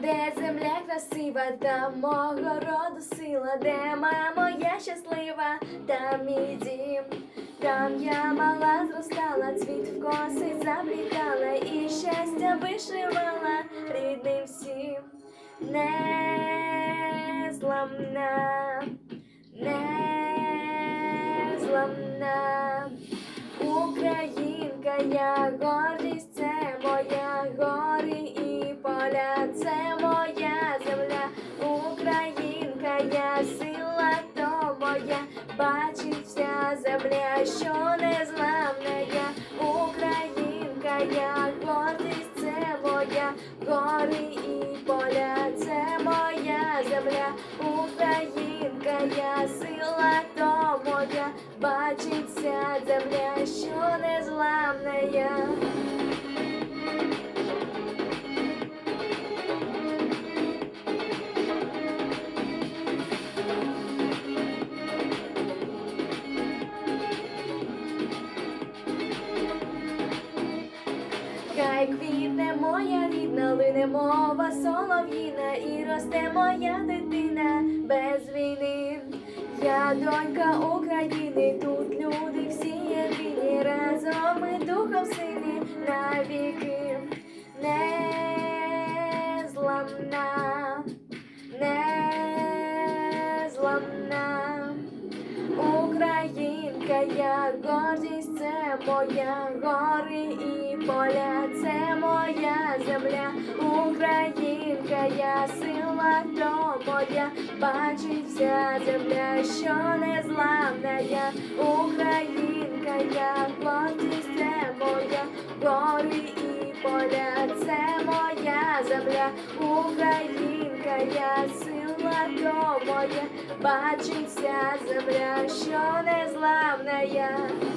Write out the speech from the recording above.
де земля красива, там мого роду сила, де мамо я щаслива, там мій дім, там я мала зростала, цвіт в коси заплітала і щастя вишивала рідним всім. Незламна, незламна. Українка, я земля, що не зламна я, Українка, я гордість, це моя, гори і поля, це моя земля, Українка, я сила, то моя, бачиться земля, що не зламна я. Хай квітне моя рідна, лине мова солов'їна, і росте моя дитина без війни. Я донька України, тут люди всі єдині, разом ми духом сині навіки. Українка, я гордість, це моя гори і поля, це моя земля, Українка, я сила, то моя, бачить вся земля, що не зламна я, Українка, я гордість, це моя, гори і поля, це моя земля, Українка, я сила, то моя, бачить вся земля,